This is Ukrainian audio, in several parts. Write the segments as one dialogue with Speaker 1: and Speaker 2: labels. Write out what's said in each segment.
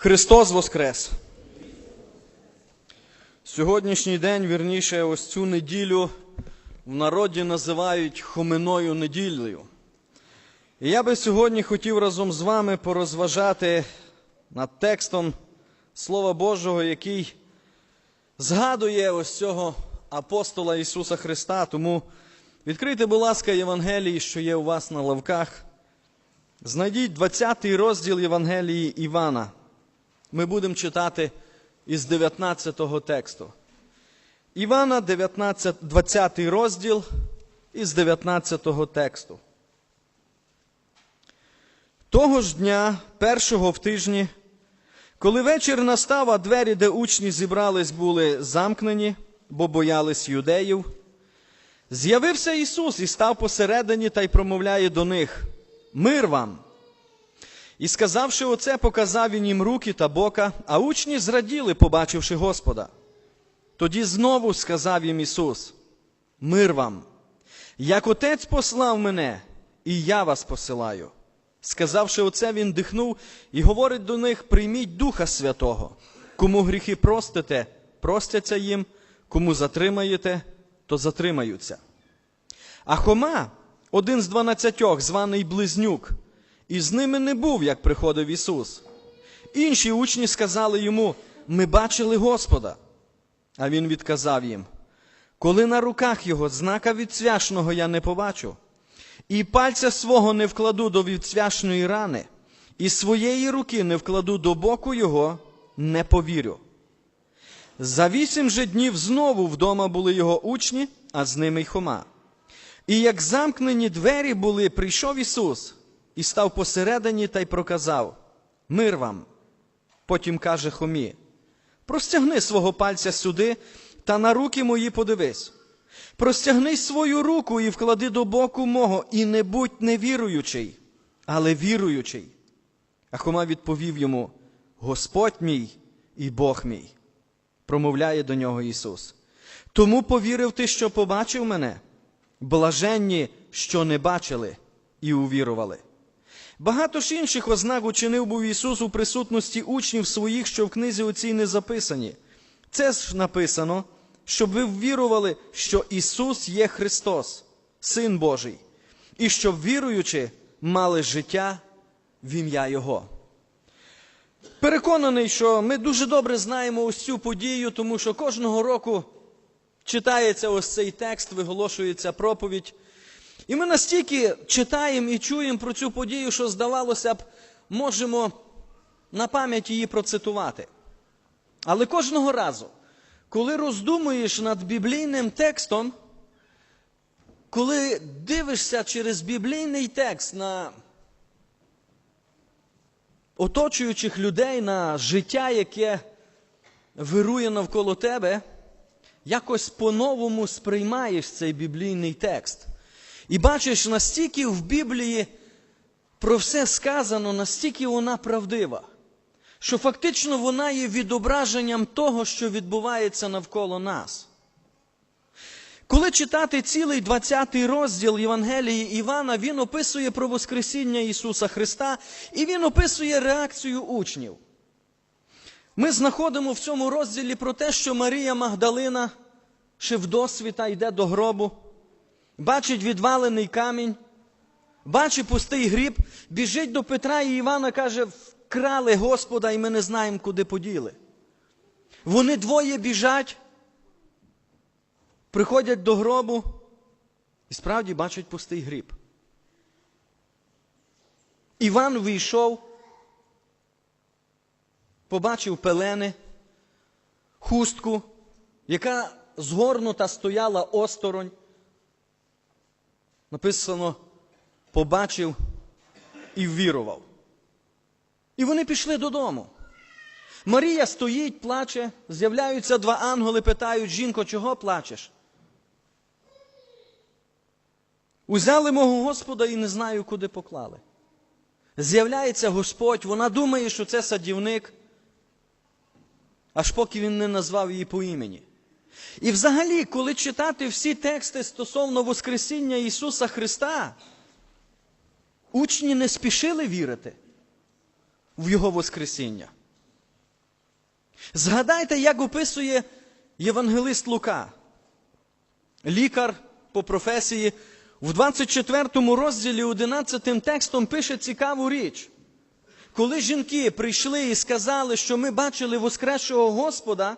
Speaker 1: Христос Воскрес! Сьогоднішній день, вірніше, ось цю неділю в народі називають Хоминою неділею. І я би сьогодні хотів разом з вами порозважати над текстом Слова Божого, який згадує ось цього апостола Ісуса Христа. Тому відкрийте, будь ласка, Євангелії, що є у вас на лавках. Знайдіть 20 розділ Євангелії Івана. Ми будемо читати із 19 тексту. Івана, 19, 20 розділ із 19 тексту. Того ж дня, першого в тижні, коли вечір настав, а двері, де учні зібрались, були замкнені, бо боялись юдеїв, з'явився Ісус і став посередині та й промовляє до них: Мир вам! І сказавши оце, показав він їм руки та бока, а учні зраділи, побачивши Господа. Тоді знову сказав їм Ісус: Мир вам! Як Отець послав мене, і я вас посилаю. Сказавши оце, він дихнув і говорить до них: прийміть Духа Святого. Кому гріхи простите, простяться їм, кому затримаєте, то затримаються. А Хома, один з дванадцятьох, званий Близнюк, і з ними не був, як приходив Ісус. Інші учні сказали йому: Ми бачили Господа. А він відказав їм: Коли на руках його знака відцвяшного я не побачу, і пальця свого не вкладу до відцвяшної рани, і своєї руки не вкладу до боку його, не повірю. За вісім же днів знову вдома були його учні, а з ними й Хома. І як замкнені двері були, прийшов Ісус і став посередині та й проказав: Мир вам. Потім каже Хомі: Простягни свого пальця сюди та на руки мої подивись. Простягни свою руку і вклади до боку мого, і не будь невіруючий, але віруючий. А Хома відповів йому: Господь мій і Бог мій, промовляє до нього Ісус. Тому повірив ти, що побачив мене, блаженні, що не бачили і увірували. Багато ж інших ознак учинив був Ісус у присутності учнів своїх, що в книзі оцій не записані. Це ж написано, щоб ви ввірували, що Ісус є Христос, Син Божий, і щоб, віруючи, мали життя в ім'я Його. Переконаний, що ми дуже добре знаємо ось цю подію, тому що кожного року читається ось цей текст, виголошується проповідь. І ми настільки читаємо і чуємо про цю подію, що, здавалося б, можемо на пам'ять її процитувати. Але кожного разу, коли роздумуєш над біблійним текстом, коли дивишся через біблійний текст на оточуючих людей, на життя, яке вирує навколо тебе, якось по-новому сприймаєш цей біблійний текст. І бачиш, настільки в Біблії про все сказано, настільки вона правдива, що фактично вона є відображенням того, що відбувається навколо нас. Коли читати цілий 20 розділ Євангелії Івана, він описує про Воскресіння Ісуса Христа і він описує реакцію учнів. Ми знаходимо в цьому розділі про те, що Марія Магдалина ще в досвіта йде до гробу бачить відвалений камінь, бачить пустий гріб, біжить до Петра і Івана, каже, вкрали Господа, і ми не знаємо, куди поділи. Вони двоє біжать, приходять до гробу і справді бачать пустий гріб. Іван вийшов, побачив пелени, хустку, яка згорнута стояла осторонь. Написано, побачив і ввірував. І вони пішли додому. Марія стоїть, плаче, з'являються два ангели, питають, жінко, чого плачеш? Узяли мого Господа і не знаю, куди поклали. З'являється Господь, вона думає, що це садівник, аж поки він не назвав її по імені. І взагалі, коли читати всі тексти стосовно Воскресіння Ісуса Христа, учні не спішили вірити в Його Воскресіння. Згадайте, як описує євангелист Лука, лікар по професії, в 24 розділі 11 текстом пише цікаву річ. Коли жінки прийшли і сказали, що ми бачили воскресшого Господа,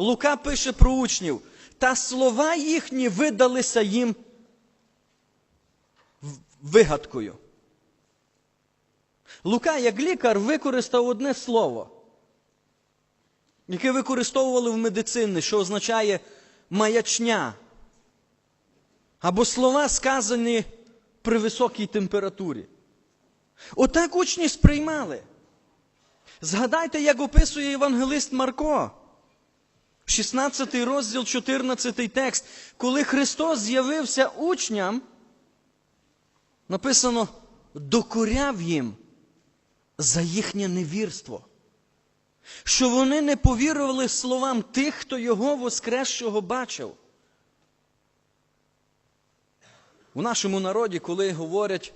Speaker 1: Лука пише про учнів, та слова їхні видалися їм вигадкою. Лука, як лікар, використав одне слово, яке використовували в медицині, що означає маячня. Або слова, сказані при високій температурі. Отак учні сприймали. Згадайте, як описує євангелист Марко. 16 розділ, 14 текст. Коли Христос з'явився учням, написано, докоряв їм за їхнє невірство. Що вони не повірували словам тих, хто його воскресшого бачив. У нашому народі, коли говорять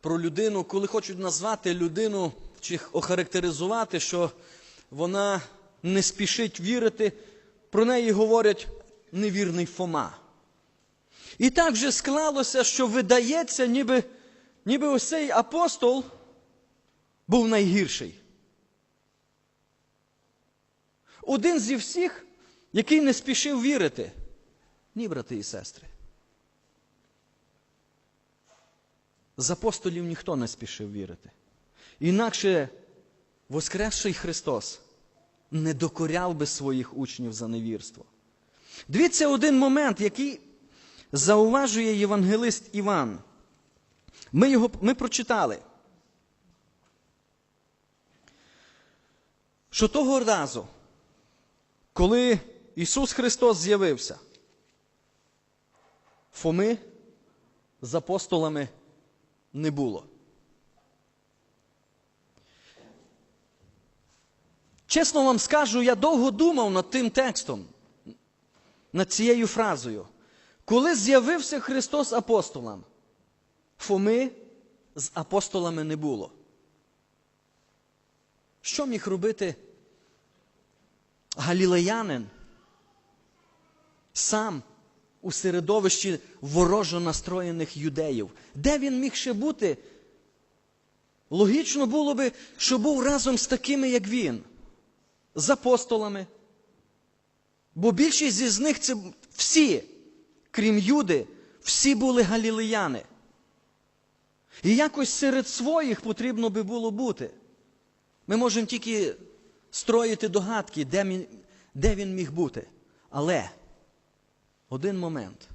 Speaker 1: про людину, коли хочуть назвати людину чи охарактеризувати, що вона не спішить вірити, про неї говорять невірний Фома. І так же склалося, що видається, ніби, ніби ось цей апостол був найгірший. Один зі всіх, який не спішив вірити. Ні, брати і сестри. З апостолів ніхто не спішив вірити. Інакше Воскресший Христос не докоряв би своїх учнів за невірство. Дивіться один момент, який зауважує євангелист Іван. Ми його ми прочитали. Що того разу, коли Ісус Христос з'явився, Фоми з апостолами не було. Чесно вам скажу, я довго думав над тим текстом, над цією фразою. Коли з'явився Христос апостолам, Фоми з апостолами не було. Що міг робити галілеянин сам у середовищі ворожо настроєних юдеїв? Де він міг ще бути? Логічно було би, що був разом з такими, як він, з апостолами. Бо більшість із них це всі, крім Юди, всі були галілеяни. І якось серед своїх потрібно би було бути. Ми можемо тільки строїти догадки, де він, де він міг бути. Але один момент.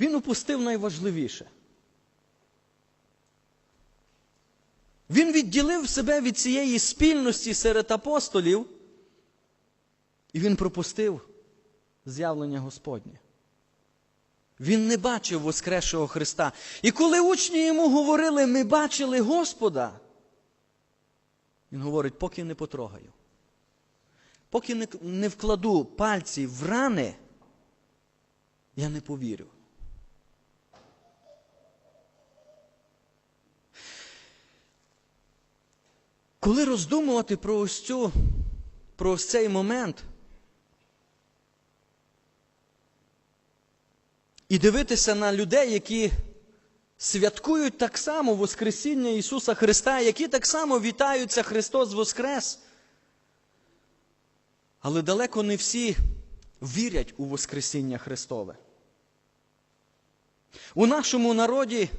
Speaker 1: Він упустив найважливіше. Він відділив себе від цієї спільності серед апостолів, і він пропустив з'явлення Господнє. Він не бачив Воскресшого Христа. І коли учні йому говорили, ми бачили Господа, він говорить, поки не потрогаю, поки не, вкладу пальці в рани, я не повірю. Коли роздумувати про ось цю, про ось цей момент, і дивитися на людей, які святкують так само Воскресіння Ісуса Христа, які так само вітаються Христос Воскрес. Але далеко не всі вірять у Воскресіння Христове. У нашому народі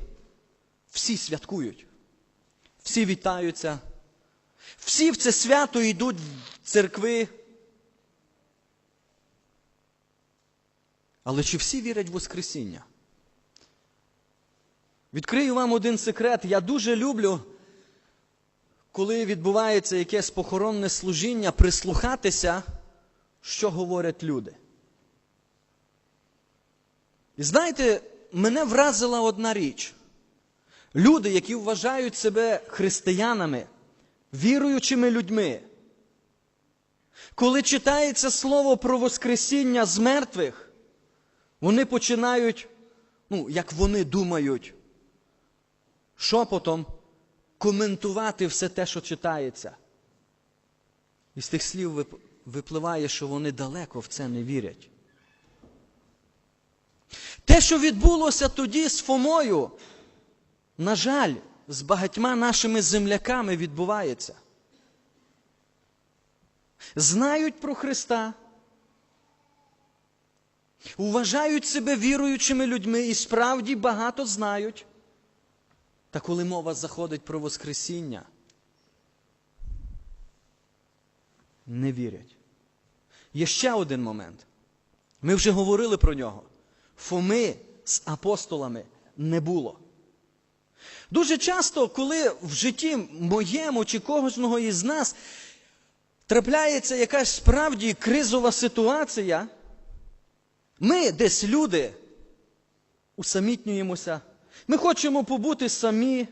Speaker 1: всі святкують, всі вітаються, всі в це свято йдуть в церкви. Але чи всі вірять в Воскресіння? Відкрию вам один секрет. Я дуже люблю, коли відбувається якесь похоронне служіння, прислухатися, що говорять люди. І знаєте, мене вразила одна річ. Люди, які вважають себе християнами, віруючими людьми, коли читається слово про Воскресіння з мертвих, вони починають, ну, як вони думають, шепотом коментувати все те, що читається. Із тих слів випливає, що вони далеко в це не вірять. Те, що відбулося тоді з Фомою, на жаль, з багатьма нашими земляками відбувається. Знають про Христа, вважають себе віруючими людьми і справді багато знають. Та коли мова заходить про Воскресіння, не вірять. Є ще один момент. Ми вже говорили про нього. Фоми з апостолами не було. Дуже часто, коли в житті моєму чи кожного із нас трапляється якась справді кризова ситуація, ми десь люди усамітнюємося. Ми хочемо побути самі.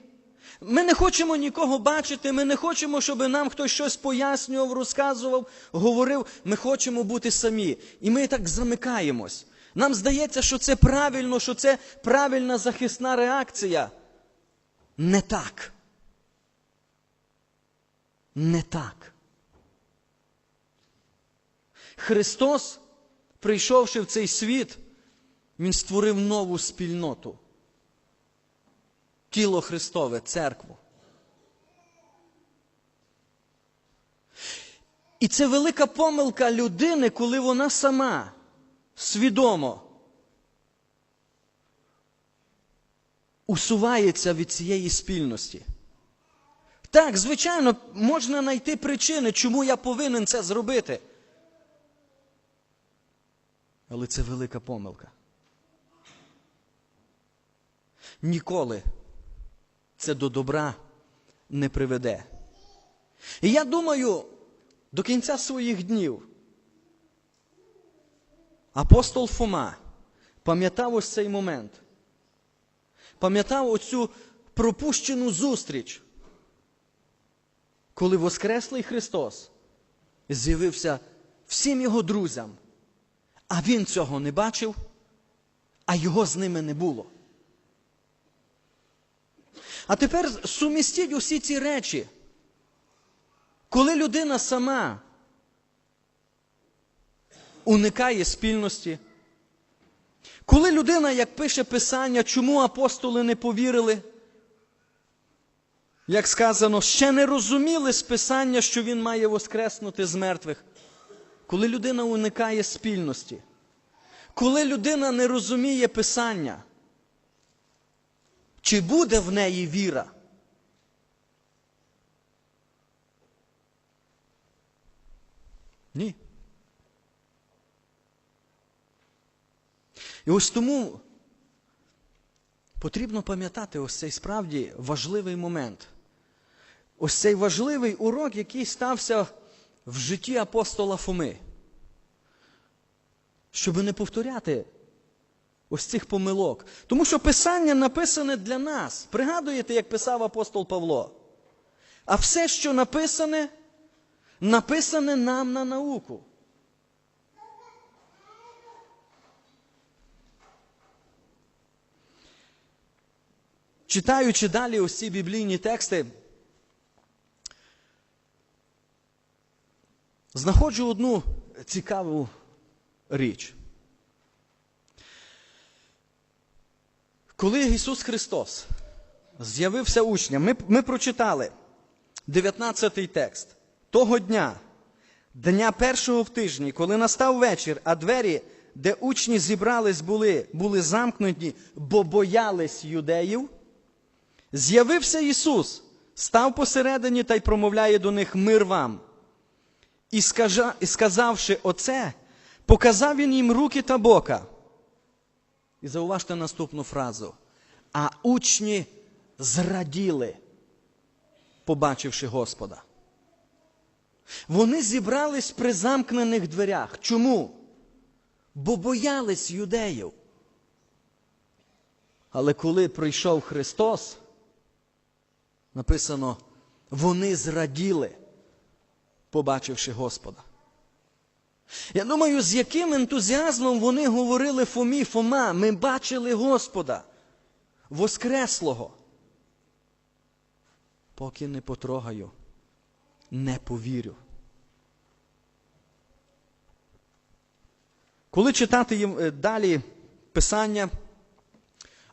Speaker 1: Ми не хочемо нікого бачити, ми не хочемо, щоб нам хтось щось пояснював, розказував, говорив. Ми хочемо бути самі. І ми так замикаємось. Нам здається, що це правильно, що це правильна захисна реакція. Не так. Не так. Христос, прийшовши в цей світ, Він створив нову спільноту. Тіло Христове, церкву. І це велика помилка людини, коли вона сама свідомо усувається від цієї спільності. Так, звичайно, можна знайти причини, чому я повинен це зробити. Але це велика помилка. Ніколи це до добра не приведе. І я думаю, до кінця своїх днів апостол Фома пам'ятав ось цей момент. Пам'ятав оцю пропущену зустріч, коли Воскреслий Христос з'явився всім його друзям, а він цього не бачив, а його з ними не було. А тепер сумістіть усі ці речі. Коли людина сама уникає спільності, коли людина, як пише Писання, чому апостоли не повірили, як сказано, ще не розуміли з Писання, що він має воскреснути з мертвих, коли людина уникає спільності, коли людина не розуміє Писання, чи буде в неї віра? Ні. І ось тому потрібно пам'ятати ось цей справді важливий момент. Ось цей важливий урок, який стався в житті апостола Фоми. Щоб не повторяти ось цих помилок. Тому що Писання написане для нас. Пригадуєте, як писав апостол Павло? А все, що написане, написане нам на науку. Читаючи далі ось ці біблійні тексти, знаходжу одну цікаву річ. Коли Ісус Христос з'явився учням, ми, ми прочитали 19 текст. Того дня, дня першого в тижні, коли настав вечір, а двері, де учні зібрались, були, були замкнуті, бо боялись юдеїв, з'явився Ісус, став посередині та й промовляє до них мир вам. І, скажа, сказавши оце, показав він їм руки та бока. І зауважте наступну фразу. А учні зраділи, побачивши Господа. Вони зібрались при замкнених дверях. Чому? Бо боялись юдеїв. Але коли прийшов Христос, Написано, вони зраділи, побачивши Господа. Я думаю, з яким ентузіазмом вони говорили Фомі Фома, ми бачили Господа, Воскреслого. Поки не потрогаю, не повірю. Коли читати їм е, далі Писання,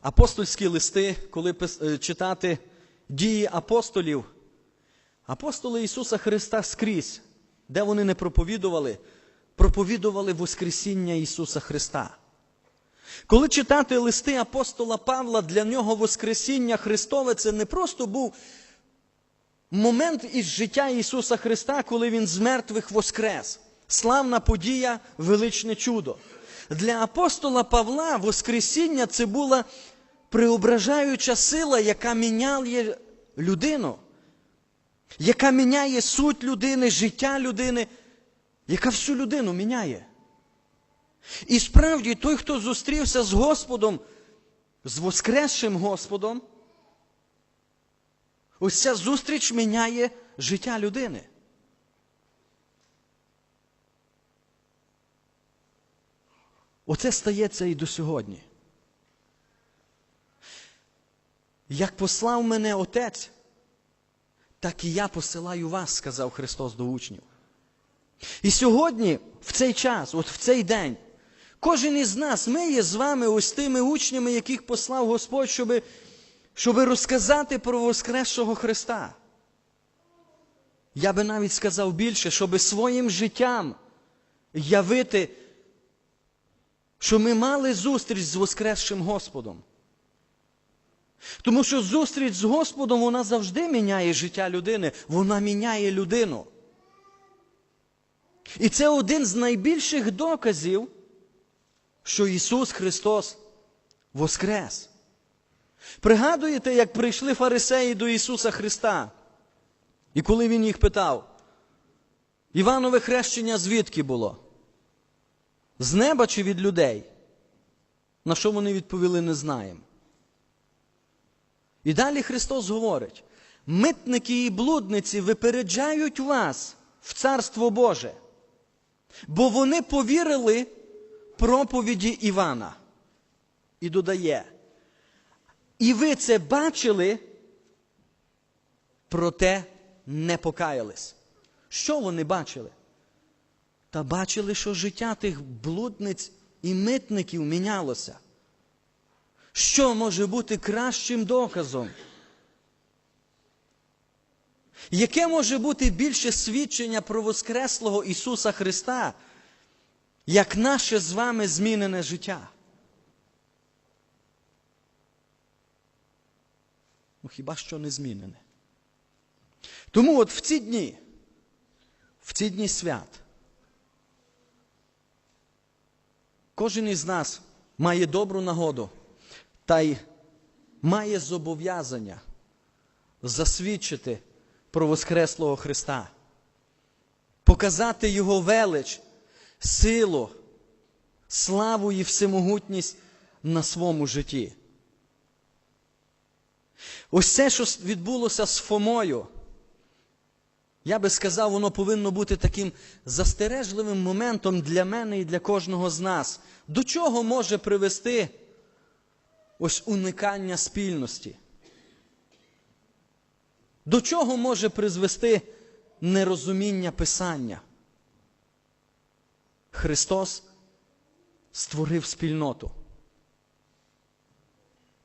Speaker 1: апостольські листи, коли е, читати дії апостолів, апостоли Ісуса Христа скрізь, де вони не проповідували, проповідували Воскресіння Ісуса Христа. Коли читати листи апостола Павла, для нього Воскресіння Христове це не просто був момент із життя Ісуса Христа, коли Він з мертвих воскрес. Славна подія, величне чудо. Для апостола Павла Воскресіння це була преображаюча сила, яка міняє людину, яка міняє суть людини, життя людини, яка всю людину міняє. І справді той, хто зустрівся з Господом, з Воскресшим Господом, ось ця зустріч міняє життя людини. Оце стається і до сьогодні. Як послав мене Отець, так і я посилаю вас, сказав Христос до учнів. І сьогодні, в цей час, от в цей день, кожен із нас, ми є з вами ось тими учнями, яких послав Господь, щоб, щоб розказати про Воскресшого Христа. Я би навіть сказав більше, щоб своїм життям явити, що ми мали зустріч з Воскресшим Господом. Тому що зустріч з Господом вона завжди міняє життя людини, вона міняє людину. І це один з найбільших доказів, що Ісус Христос Воскрес. Пригадуєте, як прийшли фарисеї до Ісуса Христа? І коли Він їх питав, Іванове хрещення звідки було? З неба чи від людей? На що вони відповіли, не знаємо. І далі Христос говорить: митники і блудниці випереджають вас в Царство Боже, бо вони повірили проповіді Івана. І додає, і ви це бачили, проте не покаялись. Що вони бачили? Та бачили, що життя тих блудниць і митників мінялося. Що може бути кращим доказом? Яке може бути більше свідчення про Воскреслого Ісуса Христа, як наше з вами змінене життя? Ну хіба що не змінене? Тому от в ці дні, в ці дні свят, кожен із нас має добру нагоду та й має зобов'язання засвідчити про Воскреслого Христа, показати Його велич, силу, славу і всемогутність на своєму житті. Ось це, що відбулося з Фомою, я би сказав, воно повинно бути таким застережливим моментом для мене і для кожного з нас. До чого може привести ось уникання спільності? До чого може призвести нерозуміння Писання? Христос створив спільноту,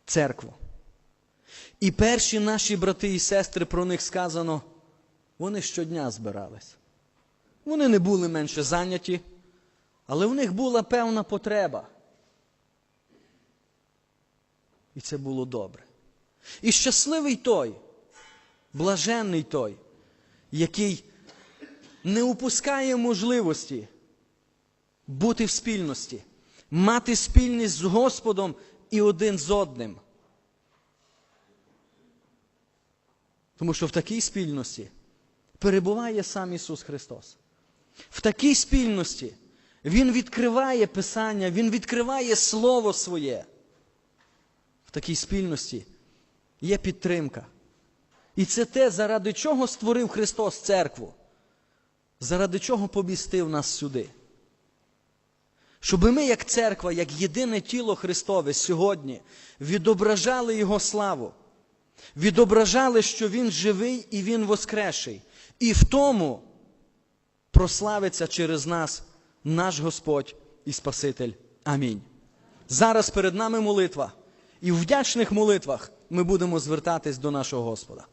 Speaker 1: церкву. І перші наші брати і сестри, про них сказано, вони щодня збирались. Вони не були менше зайняті, але в них була певна потреба. І це було добре. І щасливий той, блаженний той, який не упускає можливості бути в спільності, мати спільність з Господом і один з одним. Тому що в такій спільності перебуває сам Ісус Христос. В такій спільності Він відкриває Писання, Він відкриває Слово Своє. Такій спільності є підтримка. І це те, заради чого створив Христос церкву, заради чого помістив нас сюди. Щоб ми, як церква, як єдине тіло Христове сьогодні відображали Його славу, відображали, що Він живий і Він воскресший. І в тому прославиться через нас наш Господь і Спаситель. Амінь. Зараз перед нами молитва, і в вдячних молитвах ми будемо звертатись до нашого Господа.